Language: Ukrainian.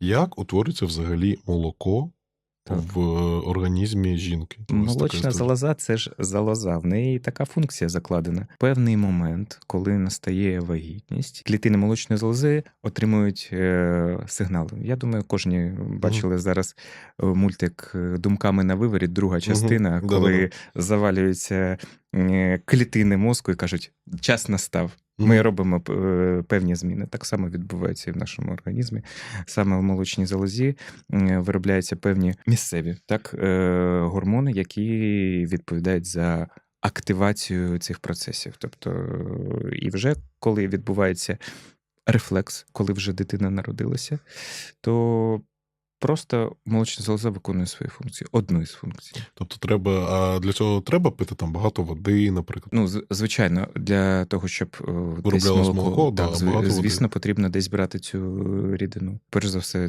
Як утворюється взагалі молоко Так. в організмі жінки? Молочна залоза це ж залоза. В неї така функція закладена. Певний момент, коли настає вагітність, клітини молочної залози отримують е, сигнали. Я думаю, кожні бачили зараз е, мультик е, Думками на виворіт, друга частина, Да-да-да. коли завалюються е, клітини мозку і кажуть, час настав. Ми робимо е, певні зміни. Так само відбувається і в нашому організмі. Саме в молочній залозі е, виробляються певні місцеві так, е, гормони, які відповідають за активацію цих процесів. Тобто, е, і вже коли відбувається рефлекс, коли вже дитина народилася, то просто молочна залоза виконує свої функції, одну із функцій. Тобто треба, а для цього треба пити там багато води, наприклад. Ну, звичайно, для того, щоб е, десь Вироблялось молоко, молоко, так, да, звісно, води. потрібно десь брати цю рідину. Перш за все, це